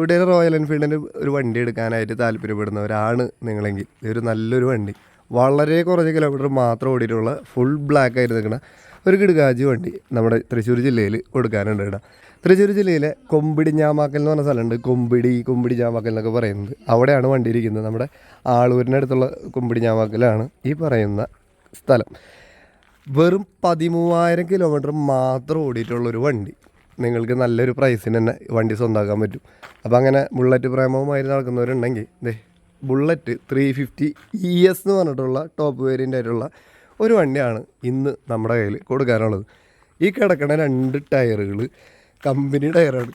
കൂട്ടുകാർ റോയൽ എൻഫീൽഡിന്റെ ഒരു വണ്ടി എടുക്കാനായിട്ട് താല്പര്യപ്പെടുന്ന ഒരാണ് നിങ്ങളെങ്കിൽ. ഇതൊരു നല്ലൊരു വണ്ടി. വളരെ കുറഞ്ഞ കിലോമീറ്റർ മാത്രം ഓടിയിട്ടുള്ള ഫുൾ ബ്ലാക്ക് ആയിട്ട് നിൽക്കുന്ന ഒരു കിടുകാജി വണ്ടി നമ്മുടെ തൃശ്ശൂർ ജില്ലയിൽ കൊടുക്കാനുണ്ട് ഇവിടെ തൃശ്ശൂർ ജില്ലയിലെ കൊമ്പിടി ഞാമാക്കൽ എന്ന് പറഞ്ഞ സ്ഥലമുണ്ട്. കൊമ്പിടി കൊമ്പിടി ഞാമാക്കൽ എന്നൊക്കെ പറയുന്നത്. അവിടെയാണ് വണ്ടി ഇരിക്കുന്നത്. നമ്മുടെ ആളൂരിന്റെ അടുത്തുള്ള കൊമ്പിടി ഞാമാക്കലാണ് ഈ പറയുന്ന സ്ഥലം. വെറും പതിമൂവായിരം കിലോമീറ്റർ മാത്രം ഓടിയിട്ടുള്ളൊരു വണ്ടി. നിങ്ങൾക്ക് നല്ലൊരു പ്രൈസിന് തന്നെ വണ്ടി സ്വന്തമാക്കാൻ പറ്റും. അപ്പോൾ അങ്ങനെ ബുള്ളറ്റ് പ്രേമവുമായി നടക്കുന്നവരുണ്ടെങ്കിൽ ഇതേ bullet three fifty E S എന്ന് പറഞ്ഞിട്ടുള്ള ടോപ്പ് വേരിയന്റ് ആയിട്ടുള്ള ഒരു വണ്ടിയാണ് ഇന്ന് നമ്മുടെ കയ്യിൽ കൊടുക്കാനുള്ളത്. ഈ കിടക്കുന്ന രണ്ട് ടയറുകൾ കമ്പനി ടയറാണ്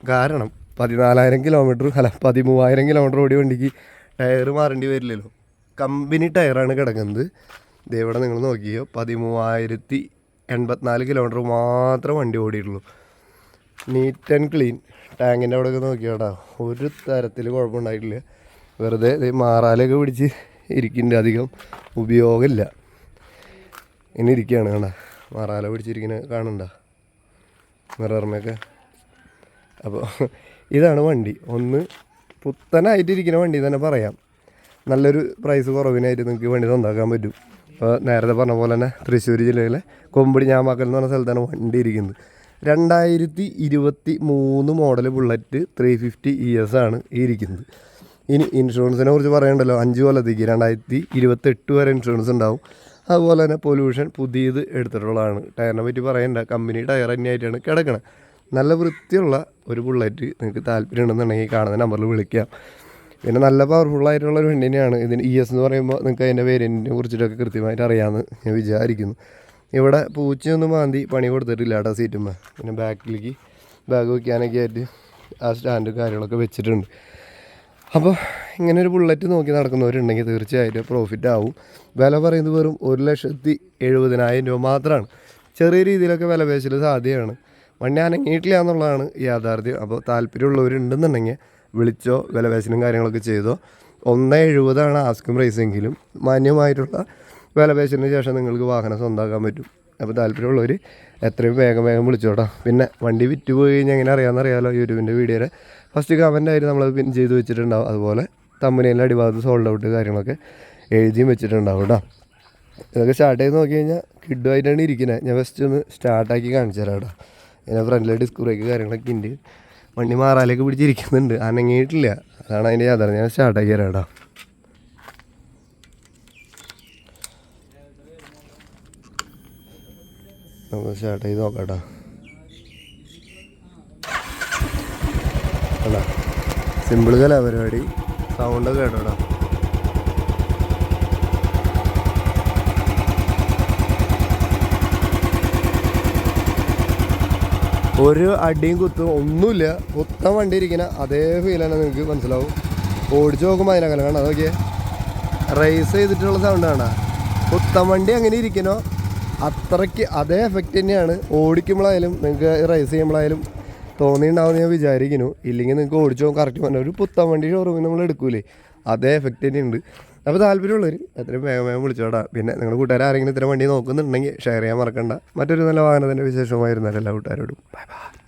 കാരണം പതിനാലായിരം കിലോമീറ്റർ അല്ല പതിമൂവായിരം കിലോമീറ്റർ ഓടി വണ്ടിക്ക് ടയർ മാറേണ്ടി വരില്ലല്ലോ. കമ്പനി ടയറാണ് കിടക്കുന്നത്. ഇതേവിടെ നിങ്ങൾ നോക്കിയോ? പതിമൂവായിരത്തി എൺപത്തിനാല് കിലോമീറ്റർ മാത്രം വണ്ടി ഓടിയിട്ടുള്ളൂ. നീറ്റ് ആൻഡ് ക്ലീൻ ടാങ്കിന്റെ അവിടെയൊക്കെ നോക്കിയാടാ. ഒരു തരത്തിൽ കുഴപ്പമുണ്ടായിട്ടില്ല. വെറുതെ ഇത് മാറാലൊക്കെ പിടിച്ച് ഇരിക്കുന്നുണ്ട് അധികം ഉപയോഗമില്ല. ഇനി ഇരിക്കുകയാണ് കണ്ട. മാറാല പിടിച്ചിരിക്കുന്ന കാണണ്ട. മിറർമയൊക്കെ അപ്പോൾ ഇതാണ് വണ്ടി. ഒന്ന് പുത്തനായിട്ടിരിക്കുന്ന വണ്ടി തന്നെ പറയാം. നല്ലൊരു പ്രൈസ് കുറവിനായിട്ട് നിങ്ങൾക്ക് വണ്ടി സ്വന്താക്കാൻ പറ്റും. അപ്പോൾ നേരത്തെ പറഞ്ഞ പോലെ തന്നെ തൃശ്ശൂർ ജില്ലയിലെ കൊമ്പടി ഞാമാക്കൽ എന്ന് പറഞ്ഞ സ്ഥലത്താണ് വണ്ടി ഇരിക്കുന്നത്. രണ്ടായിരത്തി ഇരുപത്തി മൂന്ന് model bullet three fifty E S ആണ് ഇരിക്കുന്നത്. ഇനി ഇൻഷുറൻസിനെ കുറിച്ച് പറയണ്ടല്ലോ. അഞ്ച് കൊല്ലത്തേക്ക് രണ്ടായിരത്തി ഇരുപത്തെട്ട് വരെ ഇൻഷുറൻസ് ഉണ്ടാവും. അതുപോലെ തന്നെ പൊല്യൂഷൻ പുതിയത് എടുത്തിട്ടുള്ളതാണ്. ടയറിനെ പറ്റി പറയണ്ട. കമ്പനി ടയർ തന്നെയായിട്ടാണ് കിടക്കണത് നല്ല വൃത്തിയുള്ള ഒരു ബുള്ളറ്റ് നിങ്ങൾക്ക് താല്പര്യം ഉണ്ടെന്നുണ്ടെങ്കിൽ കാണുന്ന നമ്പറിൽ വിളിക്കാം. പിന്നെ നല്ല പവർഫുൾ ആയിട്ടുള്ള ഒരു വണ്ടി തന്നെയാണ്. ഇതിന് ഇ എസ് എന്ന് പറയുമ്പോൾ നിങ്ങൾക്ക് അതിന്റെ വേരിയന്റിനെ കുറിച്ചിട്ടൊക്കെ കൃത്യമായിട്ട് അറിയാമെന്ന് ഞാൻ വിചാരിക്കുന്നു. ഇവിടെ പൂച്ചയൊന്നും മാന്തി പണി കൊടുത്തിട്ടില്ല കേട്ടോ സീറ്റുമ്മ പിന്നെ ബാക്കിലേക്ക് ബാഗ് വയ്ക്കാനൊക്കെ ആയിട്ട് ആ സ്റ്റാൻഡ് കാര്യങ്ങളൊക്കെ വെച്ചിട്ടുണ്ട്. അപ്പോൾ ഇങ്ങനെ ഒരു ബുള്ളറ്റ് നോക്കി നടക്കുന്നവരുണ്ടെങ്കിൽ തീർച്ചയായിട്ടും പ്രോഫിറ്റ് ആവും. വില പറയുന്നത് വെറും ഒരു ലക്ഷത്തി എഴുപതിനായിരം രൂപ മാത്രമാണ് ചെറിയ രീതിയിലൊക്കെ വില പേശൽ സാധ്യതയാണ് വണ്ടി അനങ്ങിയിട്ടില്ല എന്നുള്ളതാണ് യാഥാർത്ഥ്യം. അപ്പോൾ താല്പര്യമുള്ളവരുണ്ടെന്നുണ്ടെങ്കിൽ വിളിച്ചോ വിലപേശനും കാര്യങ്ങളൊക്കെ ചെയ്തോ. ഒന്ന് എഴുപതാണ് ആസ്കും പ്രൈസെങ്കിലും മാന്യമായിട്ടുള്ള വിലപേശനു ശേഷം നിങ്ങൾക്ക് വാഹനം സ്വന്തമാക്കാൻ പറ്റും. അപ്പോൾ താല്പര്യമുള്ളവർ എത്രയും വേഗം വേഗം വിളിച്ചോട്ടോ. പിന്നെ വണ്ടി വിറ്റ് പോയി കഴിഞ്ഞാൽ എങ്ങനെ അറിയാമെന്നറിയാമല്ലോ യൂട്യൂബിന്റെ വീഡിയോയുടെ ഫസ്റ്റ് കമന്റ് ആയിട്ട് നമ്മൾ പിൻ ചെയ്ത് വെച്ചിട്ടുണ്ടാവും. അതുപോലെ തമ്മനയിലെ അടിഭാഗത്ത് സോൾഡ് ഔട്ട് കാര്യങ്ങളൊക്കെ എഴുതിയും വെച്ചിട്ടുണ്ടാവും കേട്ടോ. ഇതൊക്കെ സ്റ്റാർട്ട് ചെയ്ത് നോക്കി കഴിഞ്ഞാൽ കിഡുമായിട്ടാണ് ഇരിക്കുന്നത്. ഞാൻ ഫസ്റ്റ് ഒന്ന് സ്റ്റാർട്ടാക്കി കാണിച്ചു തരാം കേട്ടോ. ഇതിന്റെ ഫ്രണ്ടിലെ ഡിസ്ക് കാര്യങ്ങളൊക്കെ ഉണ്ട് വണ്ടി മാറാലേക്ക് പിടിച്ചിരിക്കുന്നുണ്ട്. അനങ്ങിയിട്ടില്ല. അതാണ് അതിന്റെ യാഥാർത്ഥ്യം ഞാൻ സ്റ്റാർട്ടാക്കി തരാം കേട്ടോ നമുക്ക് സ്റ്റാർട്ട് ചെയ്ത് നോക്കാം കേട്ടോ സിമ്പിൾ കല പരിപാടി സൗണ്ടൊക്കെ കേട്ടോടാ ഒരു അടിയും കുത്തും ഒന്നുമില്ല. കുത്തം വണ്ടി ഇരിക്കുന്ന അതേ ഫീലാണ് നിങ്ങൾക്ക് മനസ്സിലാവും. ഓടിച്ചു നോക്കുമ്പോൾ അതിനകം കാണാം അതൊക്കെ റേസ് ചെയ്തിട്ടുള്ള സൗണ്ട് കാണാം കുത്തം വണ്ടി അങ്ങനെ ഇരിക്കണോ? അത്രയ്ക്ക് അതേ എഫക്റ്റ് തന്നെയാണ്. ഓടിക്കുമ്പോഴായാലും നിങ്ങൾക്ക് റേസ് ചെയ്യുമ്പോഴായാലും തോന്നിയിട്ടുണ്ടാവും ഞാൻ വിചാരിക്കുന്നു. ഇല്ലെങ്കിൽ നിങ്ങൾക്ക് ഓടിച്ചു കറക്റ്റ് പറഞ്ഞാൽ ഒരു പുത്തൻ വണ്ടി ഷോറൂമിൽ നമ്മൾ എടുക്കൂലേ അതേ എഫക്റ്റ് തന്നെയുണ്ട്. അപ്പോൾ താല്പര്യമുള്ളവർ എത്രയും വേഗം വേഗം വിളിച്ചോടാ പിന്നെ നിങ്ങൾ കൂട്ടുകാർ ആരെങ്കിലും ഇത്തരം വണ്ടി നോക്കുന്നുണ്ടെങ്കിൽ ഷെയർ ചെയ്യാൻ മറക്കണ്ട. മറ്റൊരു നല്ല വാഹനത്തിന്റെ വിശേഷമായിരുന്നല്ലോ എല്ലാ കൂട്ടുകാരോടും. Bye bye